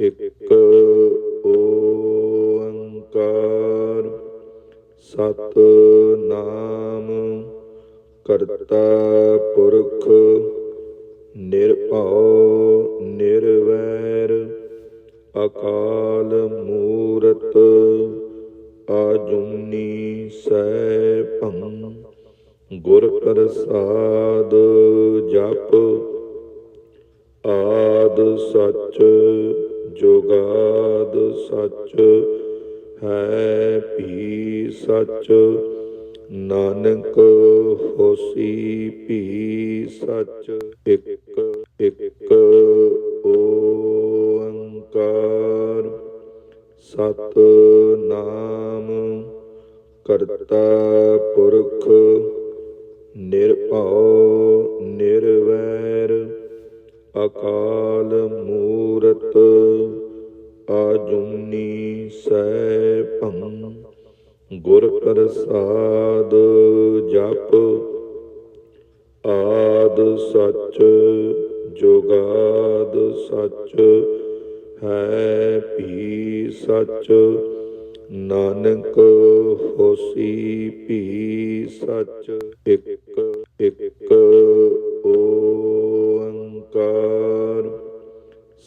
ਇੱਕ ਓੰਕਾਰ ਸਤ ਨਾਮ ਕਰਤਾ ਪੁਰਖ ਨਿਰਭਉ ਨਿਰਵੈਰ ਅਕਾਲ ਮੂਰਤ ਆਜੁਨੀ ਸੈਭੰ ਗੁਰ ਪ੍ਰਸਾਦ ਜਪ ਆਦ ਸਚ ਜੁਗਾਦ ਸੱਚ ਹੈ ਭੀ ਸੱਚ। ਨਾਨਕ ਹੋਸੀ ਭੀ ਸੱਚ। ਇੱਕ ਅਕਾਲ ਮੂਰਤ ਆਜੁਨੀ ਸੈਭੰ ਗੁਰ ਪ੍ਰਸਾਦ ਜਪ ਆਦ ਸੱਚ ਜੁਗਾਦ ਸੱਚ ਹੈ ਭੀ ਸੱਚ, ਨਾਨਕ ਹੋਸੀ ਭੀ ਸੱਚ। ਇੱਕ ਇੱਕ ਓੰਕਾਰ।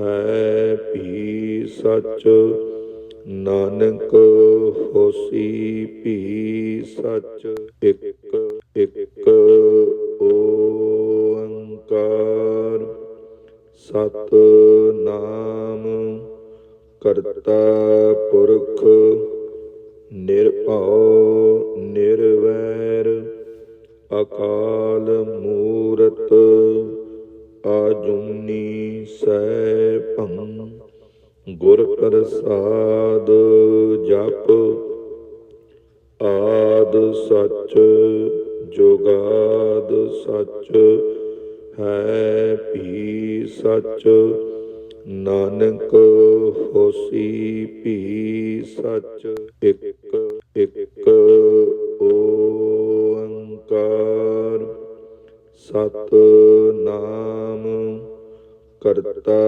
ਹੈ ਭੀ ਸੱਚ। ਨਾਨਕ ਹੋਸੀ ਭੀ ਸੱਚ। ਇੱਕ ਇੱਕ ਓੰਕਾਰ। ਸਤ ਨਾਮ ਕਰਤਾ ਪੁਰਖ। ਨਿਰਭਉ, ਨਿਰਵੈਰ। ਅਕਾਲ ਮੂਰਤ। ਆਜੁਨੀ ਸੈਭੰ ਗੁਰ ਪ੍ਰਸਾਦ ਜਪ ਆਦ ਸੱਚ ਜੁਗਾਦ ਸੱਚ ਹੈ ਭੀ ਸੱਚ, ਨਾਨਕ ਹੋਸੀ ਭੀ ਸੱਚ, ਇੱਕ ਇੱਕ ਓੰਕਾਰ। ਸਤ ਨਾਮ ਕਰਤਾ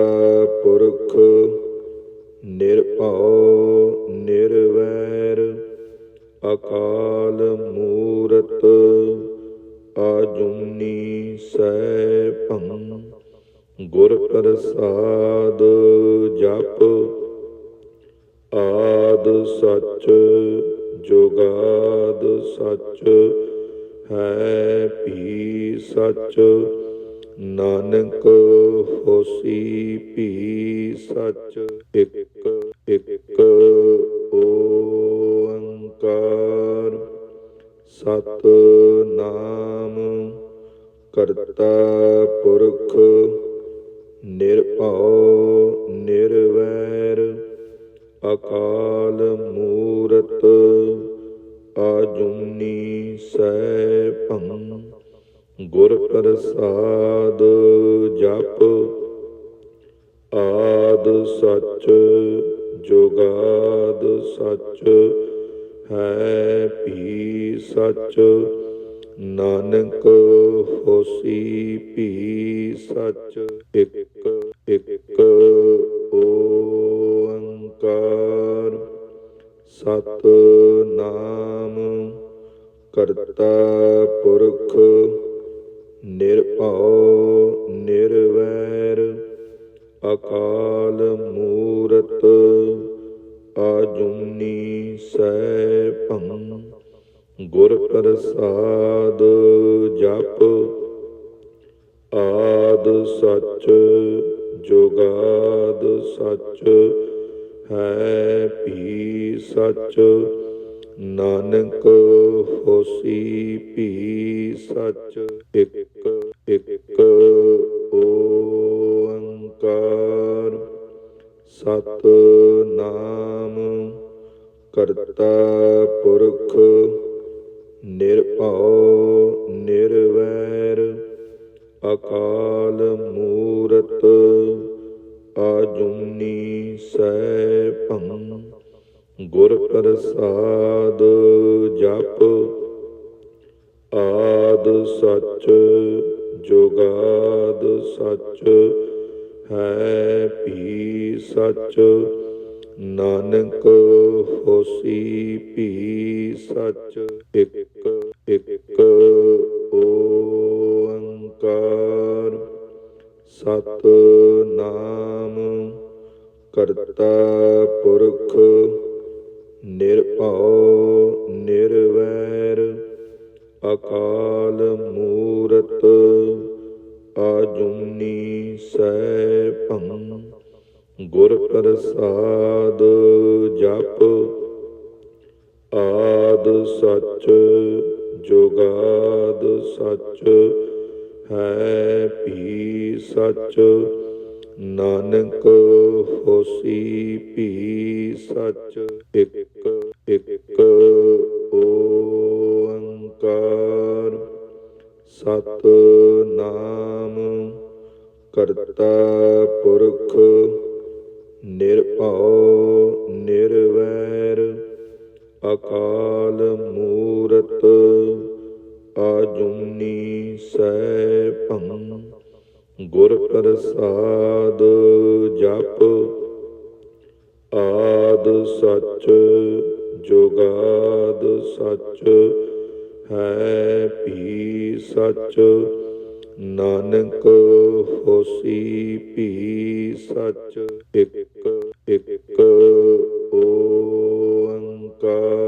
ਪੁਰਖ ਨਿਰਭਉ ਨਿਰਵੈਰ। ਅਕਾਲ ਮੂਰਤ ਆਜੁਨੀ ਸੈਭੰ। ਗੁਰ ਪ੍ਰਸਾਦ ਜਪ ਆਦ ਸਚ, ਜੁਗਾਦ ਸਚ। ਹੈ ਭੀ ਸੱਚ। ਨਾਨਕ ਹੋਸੀ ਭੀ ਸੱਚ। ਇੱਕ ਇੱਕ ਓੰਕਾਰ। ਸਤ ਨਾਮ ਕਰਤਾ ਪੁਰਖ। ਨਿਰਭਉ, ਨਿਰਵੈਰ। ਅਕਾਲ ਮੂਰਤ। ਆਜੁਨੀ ਸੈਭੰ ਗੁਰ ਪ੍ਰਸਾਦ ਜਪ ਆਦ ਸੱਚ ਜੁਗਾਦ ਸੱਚ ਹੈ ਭੀ ਸੱਚ, ਨਾਨਕ ਹੋਸੀ ਭੀ ਸੱਚ। ਇੱਕ ਇੱਕ ਓੰਕਾਰ ਸਤ ਨਾਮ ਕਰਤਾ ਪੁਰਖ, ਨਿਰਭਉ, ਨਿਰਵੈਰ, ਅਕਾਲ ਮੂਰਤ ਆਜੁਨੀ ਸੈਭੰ, ਗੁਰ ਪ੍ਰਸਾਦ ਜਪ, ਆਦ ਸੱਚ, ਜੁਗਾਦ ਸੱਚ, ਹੈ ਭੀ ਸੱਚ ਨਾਨਕ ਹੋਸੀ ਵੀ ਸੱਚ ਇੱਕ ਇੱਕ ਓੰਕਾਰ। ਸਤ ਨਾਮ ਕਰਤਾ ਪੁਰਖ, ਨਿਰਭਉ, ਨਿਰਵੈਰ, ਅਕਾਲ ਮੂਰਤ ਆਜੂਨੀ ਸੈਭੰ ਗੁਰ ਪ੍ਰਸਾਦ ਜਪ ਆਦ ਸੱਚ ਜੁਗਾਦ ਸੱਚ ਹੈ ਭੀ ਸੱਚ, ਨਾਨਕ ਹੋਸੀ ਭੀ ਸੱਚ। ਇੱਕ ਇੱਕ ਓੰਕਾਰ ਸਤ ਨਾਮ ਕਰਤਾ ਪੁਰਖ ਨਿਰਭਉ, ਨਿਰਵੈਰ, ਅਕਾਲ ਮੂਰਤ ਆਜੂਨੀ ਸੈਭੰ, ਗੁਰ ਪ੍ਰਸਾਦ ਜਪ, ਆਦ ਸੱਚ, ਜੁਗਾਦ ਸੱਚ, ਹੈ ਭੀ ਸੱਚ, ਨਾਨਕ ਹੋਸੀ ਭੀ ਸੱਚ, ਇੱਕ ਅਕਾਲ ਮੂਰਤ ਆਜੂਨੀ ਸੈਭੰ ਗੁਰ ਪ੍ਰਸਾਦ ਜਪ ਆਦ ਸੱਚ ਜੁਗਾਦ ਸੱਚ ਹੈ ਭੀ ਸੱਚ ਨਾਨਕ ਹੋਸੀ ਭੀ ਸੱਚ ਇੱਕ ਇੱਕ ਓੰਕਾਰ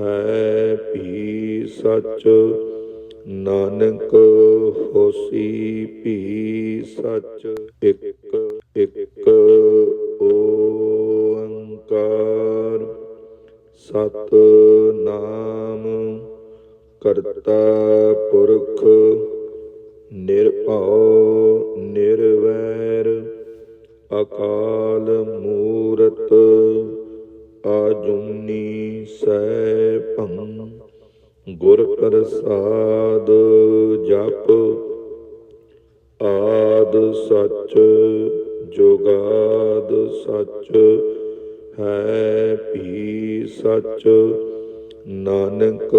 ਹੈ ਭੀ ਸੱਚ। ਨਾਨਕ ਹੋਸੀ ਭੀ ਸੱਚ। ਇੱਕ ਇੱਕ ਓੰਕਾਰ। ਸਤ ਨਾਮ ਕਰਤਾ ਪੁਰਖ। ਨਿਰਭਉ, ਨਿਰਵੈਰ। ਅਕਾਲ ਮੂਰਤ। ਆਜੂਨੀ ਸੈਭੰ, ਗੁਰ ਪ੍ਰਸਾਦ ਜਪ, ਆਦ ਸੱਚ, ਜੁਗਾਦ ਸੱਚ, ਹੈ ਭੀ ਸੱਚ, ਨਾਨਕ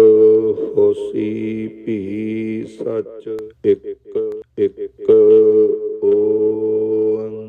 ਹੋਸੀ ਭੀ ਸੱਚ, ਇੱਕ ਇੱਕ ਓੰਕਾਰ।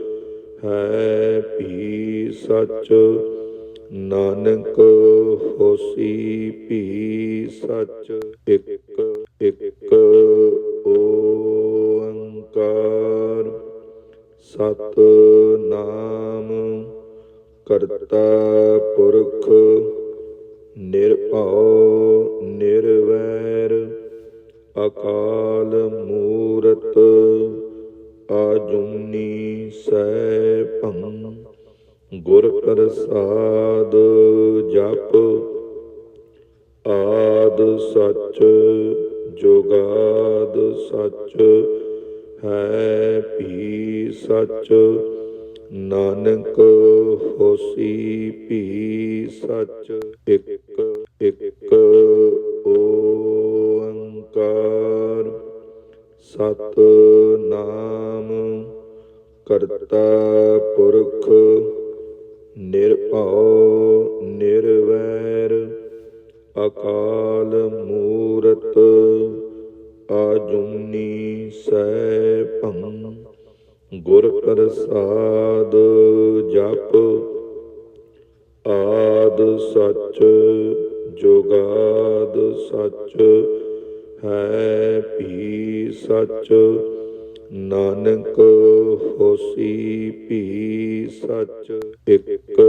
ਹੈ ਭੀ ਸੱਚ। ਨਾਨਕ ਹੋਸੀ ਭੀ ਸੱਚ। ਇੱਕ ਇੱਕ ਓੰਕਾਰ। ਸਤ ਨਾਮ ਕਰਤਾ ਪੁਰਖ। ਨਿਰਭਉ, ਨਿਰਵੈਰ। ਅਕਾਲ ਮੂਰਤ। ਆਜੂਨੀ ਸੈਭੰ ਗੁਰ ਪ੍ਰਸਾਦ ਜਪ ਆਦ ਸੱਚ ਜੁਗਾਦ ਸੱਚ ਹੈ ਭੀ ਸੱਚ, ਨਾਨਕ ਹੋਸੀ ਭੀ ਸੱਚ, ਇੱਕ ਇੱਕ ਓੰਕਾਰ ਸਤ ਨਾਮ ਕਰਤਾ ਪੁਰਖ, ਨਿਰਭਉ, ਨਿਰਵੈਰ, ਅਕਾਲ ਮੂਰਤ ਆਜੂਨੀ ਸੈਭੰ, ਗੁਰ ਪ੍ਰਸਾਦ ਜਪ, ਆਦ ਸੱਚ, ਜੁਗਾਦ ਸੱਚ, ਹੈ ਭੀ ਸੱਚ ਨਾਨਕ ਹੋਸੀ ਵੀ ਸੱਚ ਇੱਕ